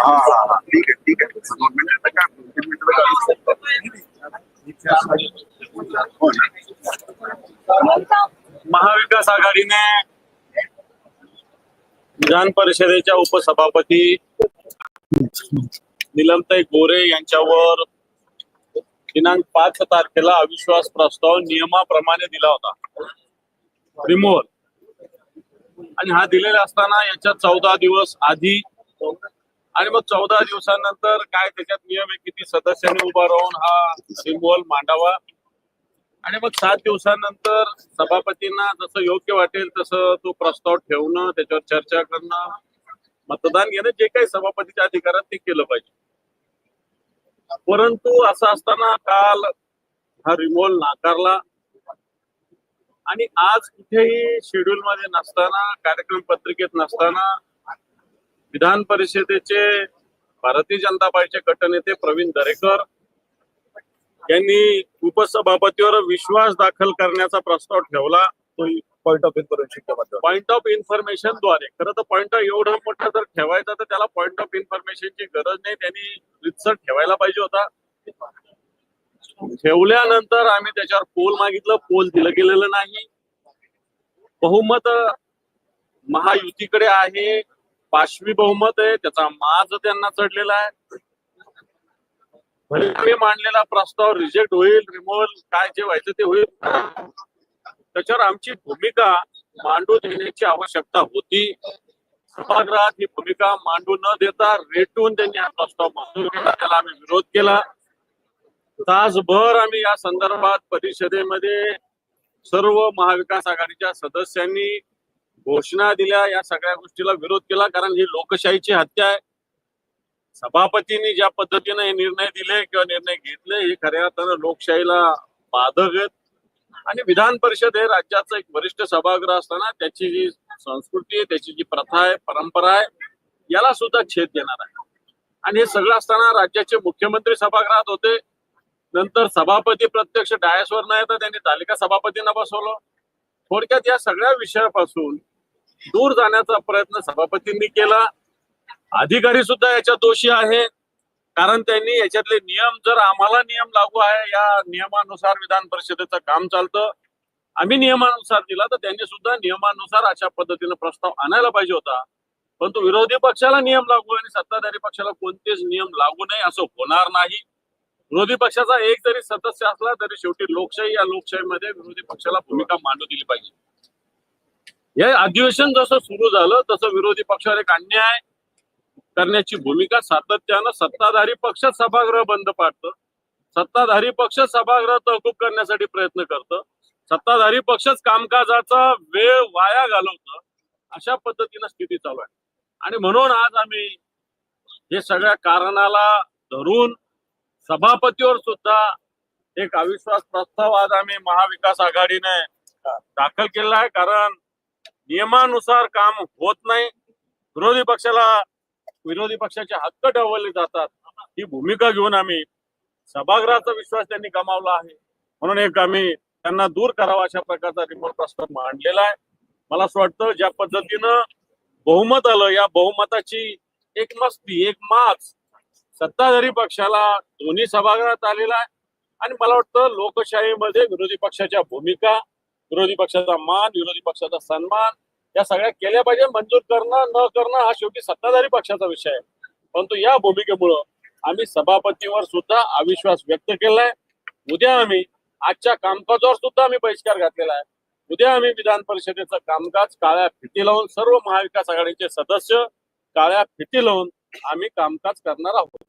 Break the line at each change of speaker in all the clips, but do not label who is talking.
हा हा हा ठीक आहे ठीक आहे दोन मिनिटं दोन मिनिटं
महाविकास आघाडीने विधान परिषदेच्या उपसभापती निलमताई गोरे यांच्यावर दिनांक पाच तारखेला अविश्वास प्रस्ताव नियमाप्रमाणे दिला होता. रिमोव्हल. आणि हा दिलेला असताना याच्या चौदा दिवस आधी आणि मग चौदा दिवसानंतर काय त्याच्यात नियम आहे किती सदस्यांनी उभा राहून हा रिमोव्हल मांडावा? आणि मग सात दिवसानंतर सभापतींना जसं योग्य वाटेल तसं तो प्रस्ताव ठेवणं त्याच्यावर चर्चा करणं मतदान घेणं जे काही सभापतीच्या अधिकारात ते केलं पाहिजे. परंतु असं असताना काल हा रिमोल नाकारला. आणि आज कुठेही शेड्यूल मध्ये नसताना कार्यक्रम पत्रिकेत नसताना विधान परिषदेचे भारतीय जनता पार्टीचे गटनेते प्रवीण दरेकर यांनी उपसभापतीवर विश्वास दाखल करण्याचा प्रस्ताव ठेवला. तो
point of information
point of इन्फॉर्मेशनद्वारे. खरं तर पॉइंट एवढा मोठा जर ठेवायचा तर त्याला पॉइंट ऑफ इन्फॉर्मेशनची गरज नाही. त्यांनी रितसर ठेवायला पाहिजे होता. ठेवल्यानंतर आम्ही त्याच्यावर पोल मागितलं. पोल दिलं गेलेलं नाही. बहुमत महायुतीकडे आहे. पाशवी बहुमत आहे. त्याचा माज त्यांना चढलेला आहे. भले आम्ही मांडलेला प्रस्ताव रिजेक्ट होईल रिमोव्हल काय जे व्हायचं ते होईल. त्याच्यावर आमची भूमिका मांडू देण्याची आवश्यकता होती. सभागृहात ही भूमिका मांडू न देता रेटून त्यांनी हा प्रस्ताव मंजूर केला. त्याला आम्ही विरोध केला. तासभर आम्ही या संदर्भात परिषदेमध्ये सर्व महाविकास आघाडीच्या सदस्यांनी घोषणा दिल्या. या सगळ्या गोष्टीला विरोध केला कारण ही लोकशाहीची हत्या आहे. सभापतींनी ज्या पद्धतीने हे निर्णय दिले किंवा निर्णय घेतले हे खऱ्या अर्थानं लोकशाहीला बाधक आहेत. आणि विधान परिषद हे राज्याचं एक वरिष्ठ सभागृह असताना त्याची जी संस्कृती आहे त्याची जी प्रथा आहे परंपरा आहे याला सुद्धा छेद देणार आहे. आणि हे सगळं असताना राज्याचे मुख्यमंत्री सभागृहात होते. नंतर सभापती प्रत्यक्ष डायसवर न येता त्यांनी तालिका सभापतींना बसवलं. थोडक्यात या सगळ्या विषयापासून दूर जाण्याचा प्रयत्न सभापतींनी केला. अधिकारी सुद्धा याच्यात दोषी आहे कारण त्यांनी याच्यातले नियम जर आम्हाला नियम लागू आहे या नियमानुसार विधान परिषदेचं काम चालतं. आम्ही नियमानुसार दिला तर त्यांनी सुद्धा नियमानुसार अशा पद्धतीने प्रस्ताव आणायला पाहिजे होता. परंतु विरोधी पक्षाला नियम लागू आणि सत्ताधारी पक्षाला कोणतेच नियम लागू नये असं होणार नाही. विरोधी पक्षाचा एक जरी सदस्य असला तरी शेवटी लोकशाही या लोकशाहीमध्ये विरोधी पक्षाला भूमिका मांडू दिली पाहिजे. हे अधिवेशन जसं सुरू झालं तसं विरोधी पक्षावर एक अन्याय करण्याची भूमिका सातत्यानं सत्ताधारी पक्ष सभागृह बंद पाडतं. सत्ताधारी पक्ष सभागृह तहकूब करण्यासाठी प्रयत्न करतं. सत्ताधारी पक्षच कामकाजाचा वेळ वाया घालवतं. अशा पद्धतीनं स्थिती चालू आहे. आणि म्हणून आज आम्ही हे सगळ्या कारणाला धरून सभापतीवर सुद्धा एक अविश्वास प्रस्ताव आज आम्ही महाविकास आघाडीने दाखल केला आहे. कारण नियमानुसार काम होत नाही. विरोधी पक्षाला विरोधी पक्षाचे हक्क ठेवले जातात. ही भूमिका घेऊन आम्ही सभागृहाचा विश्वास त्यांनी गमावला आहे. म्हणून एक आम्ही त्यांना दूर करावा अशा प्रकारचा रिमोट प्रस्ताव मांडलेला आहे. मला असं वाटतं ज्या पद्धतीनं बहुमत आलं या बहुमताची एक मस्ती एक माच सत्ताधारी पक्षाला दोन्ही सभागृहात आलेला आहे. आणि मला वाटतं लोकशाहीमध्ये विरोधी पक्षाच्या भूमिका विरोधी पक्षाचा मान विरोधी पक्षाचा सन्मान या सगळ्या केल्या पाहिजे. मंजूर करणं न करणं हा शेवटी सत्ताधारी पक्षाचा विषय आहे. परंतु या भूमिकेमुळं आम्ही सभापतीवर सुद्धा अविश्वास व्यक्त केलाय. उद्या आम्ही आजच्या कामकाजावर सुद्धा आम्ही बहिष्कार घातलेला आहे. उद्या आम्ही विधान परिषदेचं कामकाज काळ्या फिती लावून सर्व महाविकास आघाडीचे सदस्य काळ्या फिती लावून आम्ही कामकाज करणार आहोत.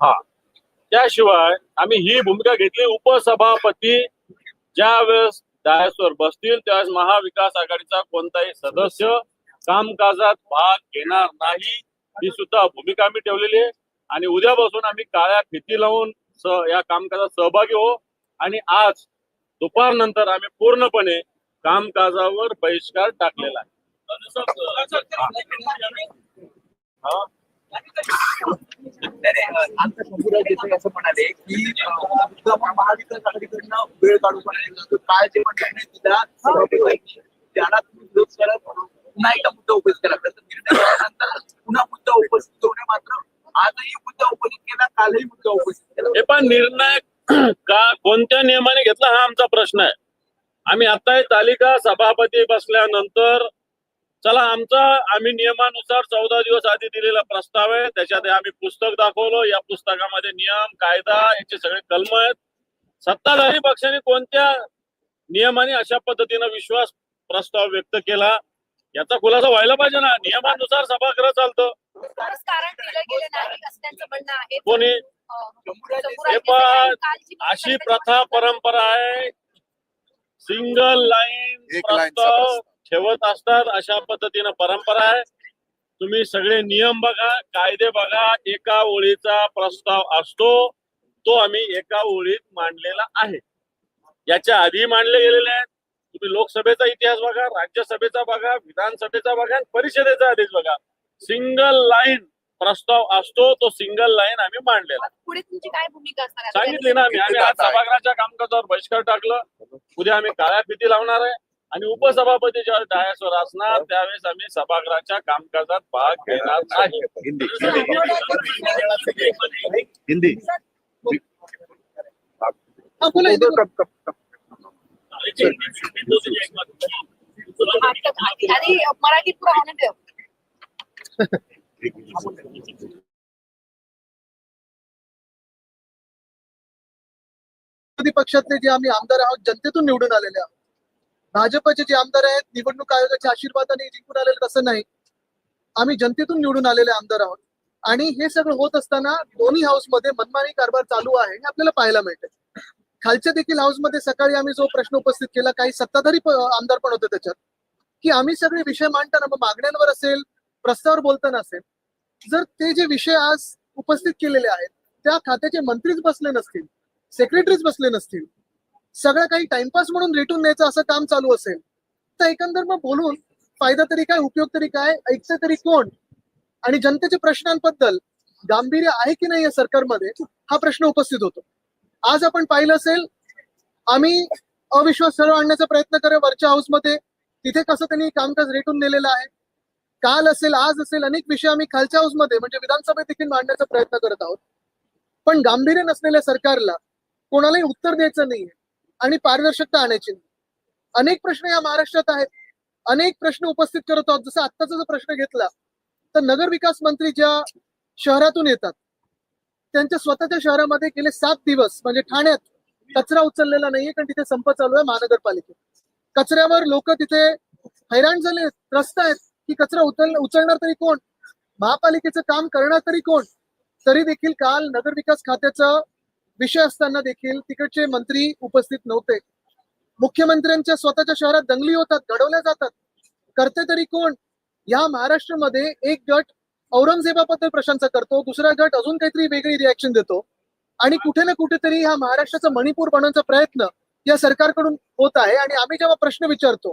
हा. त्याशिवाय आम्ही ही भूमिका घेतली. उपसभापती ज्या वेळेस डायसवर बसतील त्यावेळेस महाविकास आघाडीचा कोणताही सदस्य कामकाजात भाग घेणार नाही. ही सुद्धा भूमिका आम्ही ठेवलेली आहे. आणि उद्यापासून आम्ही काळ्या फिती लावून या कामकाजात सहभागी हो आणि आज दुपारनंतर आम्ही पूर्णपणे कामकाजावर बहिष्कार टाकलेला आहे.
आमचं शंभूराज देसाई असं म्हणाले की अं, महाविकास आघाडीकडनं वेळ काढू पण काय जे पण निर्णय दिला त्याला तुम्ही विरोध करत पुन्हा एकदा मुद्दा उपस्थित केला तर निर्णय पुन्हा मुद्दा उपस्थित होणे मात्र आजही मुद्दा उपस्थित केला कालही मुद्दा उपस्थित केला
हे पण निर्णय का कोणत्या नियमाने घेतला हा आमचा प्रश्न आहे. आम्ही आता ही तालिका सभापती बसल्यानंतर चला आमचा आम्ही नियमानुसार चौदा दिवस आधी दिलेला प्रस्ताव आहे. त्याच्यात आम्ही पुस्तक दाखवलं. या पुस्तकामध्ये नियम कायदा याचे सगळे कलम आहेत. सत्ताधारी पक्षाने कोणत्या नियमाने अशा पद्धतीनं विश्वास प्रस्ताव व्यक्त केला? याचा खुलासा व्हायला पाहिजे ना. नियमानुसार सभागृह चालतं. कोणी? हे. अशी प्रथा परंपरा आहे. सिंगल लाईन प्रस्ताव. ठेवत असतात अशा पद्धतीनं परंपरा आहे. तुम्ही सगळे नियम बघा कायदे बघा एका ओळीचा प्रस्ताव असतो तो आम्ही एका ओळीत मांडलेला आहे. याच्या आधी मांडले गेलेले आहेत. तुम्ही लोकसभेचा इतिहास बघा राज्यसभेचा बघा विधानसभेचा बघा परिषदेचा आधीच बघा. सिंगल लाईन प्रस्ताव असतो तो सिंगल लाईन आम्ही मांडलेला आहे.
पुढे तुमची काय भूमिका असणार आहे?
सांगितले ना आम्ही. आम्ही आज सभागृहाच्या कामकाजावर बहिष्कार टाकलं. उद्या आम्ही काळ्या फिती लावणार आहे. आणि उपसभापती ज्या डायसवर असणार त्यावेळेस आम्ही सभागृहाच्या कामकाजात भाग घेणार नाही
हिंदी. हिंदी.
हा,
आणि मराठीत ठेव.
पक्षातले जे आम्ही आमदार आहोत जनतेतून निवडून आलेले आहोत. भाजपचे जे आमदार आहेत निवडणूक आयोगाच्या आशीर्वादाने जिंकून आलेले तसं नाही. आम्ही जनतेतून निवडून आलेले आमदार आहोत. आणि हे सगळं होत असताना दोन्ही हाऊसमध्ये मनमानी कारभार चालू आहे हे आपल्याला पाहायला मिळते खालच्या देखील हाऊसमध्ये सकाळी आम्ही जो प्रश्न उपस्थित केला काही सत्ताधारी आमदार पण होते त्याच्यात की आम्ही सगळे विषय मांडताना मग मागण्यांवर असेल प्रस्तावावर बोलताना असेल जर ते जे विषय आज उपस्थित केलेले आहेत त्या खात्याचे मंत्रीच बसले नसतील सेक्रेटरीज बसले नसतील सगळं काही टाइमपास म्हणून रेटून द्यायचं असं काम चालू असेल तर एकंदर मग बोलून फायदा तरी काय उपयोग तरी काय ऐकतं तरी कोण? आणि जनतेच्या प्रश्नांबद्दल गांभीर्य आहे की नाही या सरकारमध्ये हा प्रश्न उपस्थित होतो. आज आपण पाहिलं असेल आम्ही अविश्वास सरळ आणण्याचा प्रयत्न करे वरच्या हाऊसमध्ये. तिथे कसं त्यांनी कामकाज रेटून दिलेलं आहे. काल असेल आज असेल अनेक विषय आम्ही खालच्या हाऊसमध्ये म्हणजे विधानसभेत देखील मांडण्याचा प्रयत्न करत आहोत. पण गांभीर्य नसलेल्या सरकारला कोणालाही उत्तर द्यायचं नाहीये. आणि पारदर्शकता आणायची. अनेक प्रश्न या महाराष्ट्रात आहेत. अनेक प्रश्न उपस्थित करत आहोत. जसं आत्ताचा जो प्रश्न घेतला तर नगर विकास मंत्री ज्या शहरातून येतात त्यांच्या स्वतःच्या शहरामध्ये गेले सात दिवस म्हणजे ठाण्यात कचरा उचललेला नाहीये कारण तिथे संप चालू आहे महानगरपालिकेत. कचऱ्यावर लोक तिथे हैराण झाले त्रस्त आहेत की कचरा उचल उचलणार तरी कोण? महापालिकेचं काम करणार तरी कोण? तरी देखील काल नगर विकास खात्याचं विषय असताना देखील तिकडचे मंत्री उपस्थित नव्हते. मुख्यमंत्र्यांच्या स्वतःच्या शहरात दंगली होतात घडवल्या जातात. करते तरी कोण? या महाराष्ट्रामध्ये एक गट औरंगजेबाबद्दल प्रशंसा करतो दुसरा गट अजून काहीतरी वेगळी रिॲक्शन देतो. आणि कुठे ना कुठेतरी ह्या महाराष्ट्राचा मणिपूर बनवण्याचा प्रयत्न या सरकारकडून होत आहे. आणि आम्ही जेव्हा प्रश्न विचारतो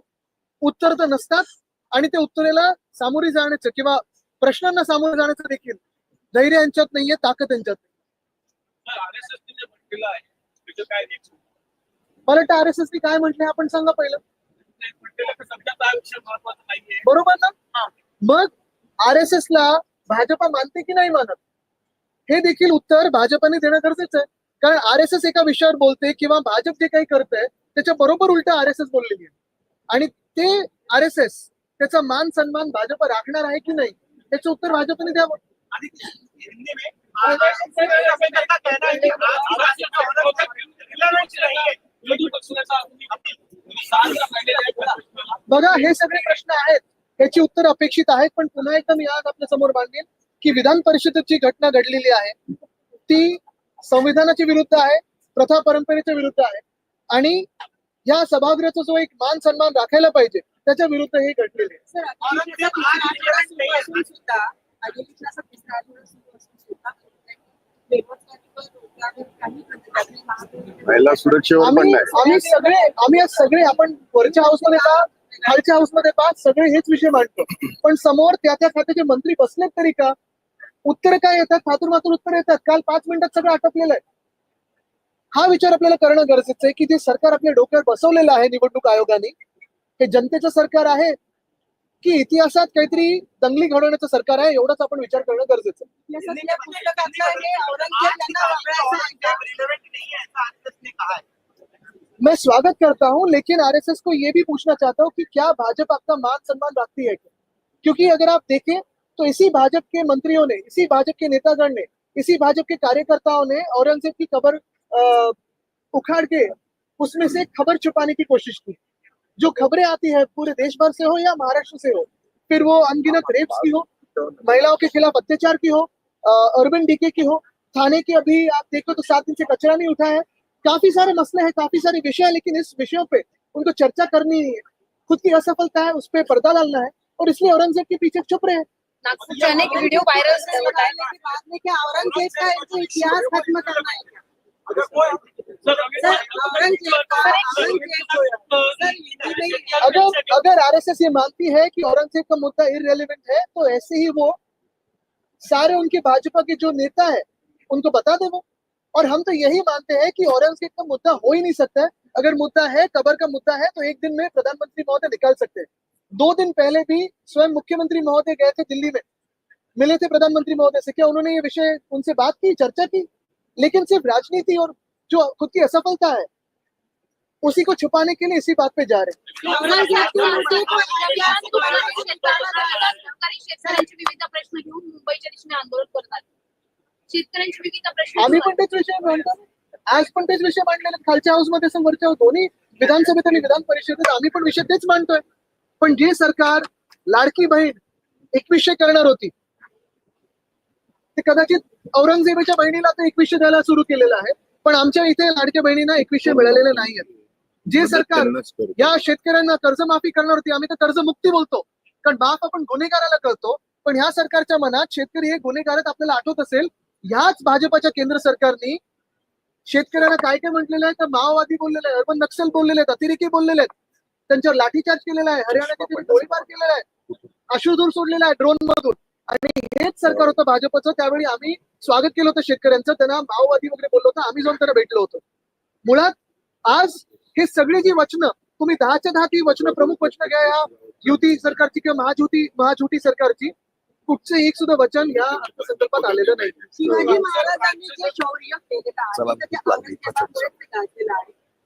उत्तर तर नसतात आणि ते उत्तरेला सामोरी जाण्याचं किंवा प्रश्नांना सामोरे जाण्याचं देखील धैर्य यांच्यात नाहीये ताकद यांच्यात नाही. मला वाटतं आर एस एस काय म्हटलंय आपण सांगा पहिलं. बरोबर ना? मग आर एस एस ला भाजपा मानते की नाही मानत? हे देखील उत्तर भाजपाने देणं गरजेचं आहे. कारण आर एस एस एका विषयावर बोलते किंवा भाजप जे काही करतंय त्याच्या बरोबर उलट आर एस एस बोललेली आहे. आणि ते आर एस एस त्याचा मान सन्मान भाजप राखणार आहे की नाही त्याचं उत्तर भाजपने द्यावं. बघा हे सगळे प्रश्न आहेत. त्याची उत्तर अपेक्षित आहेत पण पुन्हा एकदा मी आज आपल्यासमोर मांडेन की विधान परिषदेची घटना घडलेली आहे. ती संविधानाच्या विरुद्ध आहे प्रथा परंपरेच्या विरुद्ध आहे. आणि या सभागृहाचा जो एक मान सन्मान राखायला पाहिजे त्याच्या विरुद्ध हे घडलेले आहे.
महिला सुरक्षेवर पण
आम्ही
नाही.
आम्ही सगळे आम्ही आज सगळे आपण वरच्या हाऊसमध्ये पहा खालच्या हाऊसमध्ये पहा सगळे हेच विषय मांडतो. पण समोर त्या त्या खात्याचे मंत्री बसलेत तरी का? उत्तर काय येतात? फातूर मातूर उत्तर येतात. काल पाच मिनिटात सगळं आटपलेलं आहे. हा विचार आपल्याला करणं गरजेचं आहे की जे सरकार आपल्या डोक्यावर बसवलेलं आहे निवडणूक आयोगाने हे जनतेचं सरकार आहे की इतिहासात काहीतरी दंगली घडवण्याचं सरकार आहे एवढाच आपण विचार करणं गरजेचं आहे
दिल्लीच्या पुस्तकातलं हे औरंगज़ेब यांना वगळायचं आहे.
मैं स्वागत करता हूँ लेकिन आरएसएस को ये भी पूछना चाहता हूँ कि क्या भाजपा आपका मान सम्मान रखती है क्या? क्योंकि अगर आप देखें तो इसी भाजपा के मंत्रियों ने इसी भाजपा के नेतागण ने इसी भाजपा के कार्यकर्ताओं ने औरंगज़ेब की खबर उखाड़ के उसमें से खबर छुपाने की कोशिश की जो खबरें आती है पूरे देश भर से हो या महाराष्ट्र से हो फिर वो अनगिनत रेप्स की हो महिलाओं के खिलाफ अत्याचार की हो अर्बन डीके की हो थाने के अभी आप देखो तो सात दिन से कचरा नहीं उठा है। काफ़ी सारे मसले हैं काफ़ी सारे विषय हैं लेकिन इस विषयों पे उनको चर्चा करनी है। खुद की असफलता है उस पर पर्दा डालना है और इसलिए औरंगज़ेब के पीछे चुप रहे हैं।
होत आहेत
बाद में क्या औरंगज़ेब का इतिहास खत्म करना है सर, औरंगज़ेब का औरंगज़ेब ही-
अगर अगर आरएसएस ये मानती है कि औरंगज़ेब का मुद्दा इरेलीवेंट है तो ऐसे ही वो सारे उनके भाजपा के जो नेता है उनको बता दे वो। और हम तो यही मानते हैं कि औरंगज़ेब का मुद्दा हो ही नहीं सकता है। अगर मुद्दा है कबर का मुद्दा है तो एक दिन में प्रधानमंत्री महोदय निकाल सकते हैं। दो दिन पहले भी स्वयं मुख्यमंत्री महोदय गए थे दिल्ली में। मिले थे प्रधानमंत्री महोदय से। क्या उन्होंने ये विषय उनसे बात की चर्चा की? लेकिन सिर्फ़ राजनीति और जो खुद की असफलता है उसी को छुपाने के लिए इसी बात पे जा रहे हैं। आम्ही पण तेच विषय मांडतो आज पण तेच विषय मांडलेले. खालच्या हाऊस मध्ये असं वरच्या दोन्ही विधानसभेत आणि विधान परिषदेत आम्ही पण विषय तेच मांडतोय. पण जे सरकार लाडकी बहीण एकवीसशे करणार होती ते कदाचित औरंगजेबाच्या बहिणीला आता एकवीसशे द्यायला सुरू केलेलं आहे. पण आमच्या इथे लाडक्या बहिणींना एकवीसशे मिळालेले नाही आहेत. जे सरकार. या शेतकऱ्यांना कर्जमाफी करणार होती आम्ही तर कर्जमुक्ती बोलतो. कारण माफ आपण गुन्हेगाराला करतो पण ह्या सरकारच्या मनात शेतकरी हे गुन्हेगार आहेत आपल्याला आठवत असेल ह्याच भाजपाच्या केंद्र सरकारने शेतकऱ्यांना काय काय म्हटलेलं आहे तर माओवादी बोललेले आहे अर्बन नक्षल बोललेले आहेत अतिरेकी बोललेले आहेत. त्यांच्यावर लाठीचार्ज केलेला आहे हरियाणाच्या गोळीबार केलेला आहे. अश्रुधूर सोडलेला आहे ड्रोन मधून. आणि हेच सरकार होतं भाजपचं त्यावेळी आम्ही स्वागत केलं होतं शेतकऱ्यांचं त्यांना माओवादी वगैरे बोललो होतं आम्ही जाऊन त्यांना भेटलो होतो. मुळात आज हे सगळी जी वचनं तुम्ही दहाच्या दहा ती वचनं प्रमुख वचनं घ्या या युती सरकारची किंवा महायुती महायुती सरकारची. कुठचं एक सुद्धा वचन या अर्थसंकल्पात आलेलं नाही.
शिवाजी महाराजांनी जे शौर्य केलेलं
चला,
आहे ते गाजलेलं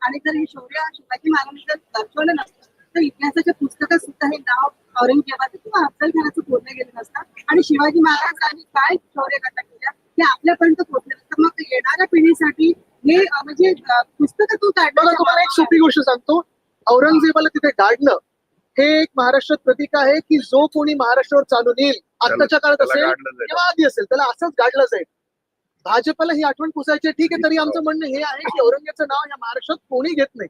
आणि जर हे शौर्य शिवाजी महाराजांनी जर दर्शवलं नसतं तर इतिहासाच्या पुस्तकात सुद्धा हे नाव औरंगजेबाचं किंवा अफजल खानाचं पोहोचलं गेलं नसतं. आणि शिवाजी महाराजांनी काय शौर्य कथा केल्या ते आपल्यापर्यंत पोहोचले नसतं. मग येणाऱ्या पिढीसाठी हे म्हणजे पुस्तकातून
तुम्हाला एक सोपी गोष्ट सांगतो. औरंगजेबाला तिथे गाडणं हे एक महाराष्ट्रात प्रतीक आहे की जो कोणी महाराष्ट्रावर चालून येईल आत्ताच्या काळात असेल. किंवा आधी असेल त्याला असंच गाडलं जाईल. भाजपला ही आठवण पुसायची. ठीक आहे तरी आमचं म्हणणं हे आहे की औरंगजेबचं नाव या महाराष्ट्रात कोणी घेत नाही.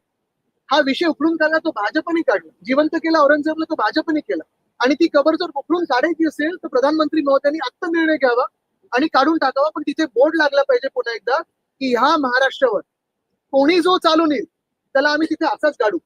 हा विषय उकळून काढला तो भाजपने काढला. जिवंत केला औरंगजेबला तो भाजपने केला. आणि ती कबर जर उकळून काढायची असेल तर प्रधानमंत्री महोदयांनी आत्ता निर्णय घ्यावा आणि काढून टाकावा पण तिथे बोर्ड लागला पाहिजे पुन्हा एकदा. की ह्या महाराष्ट्रावर कोणी जो चालून येईल त्याला आम्ही तिथे असाच काढू.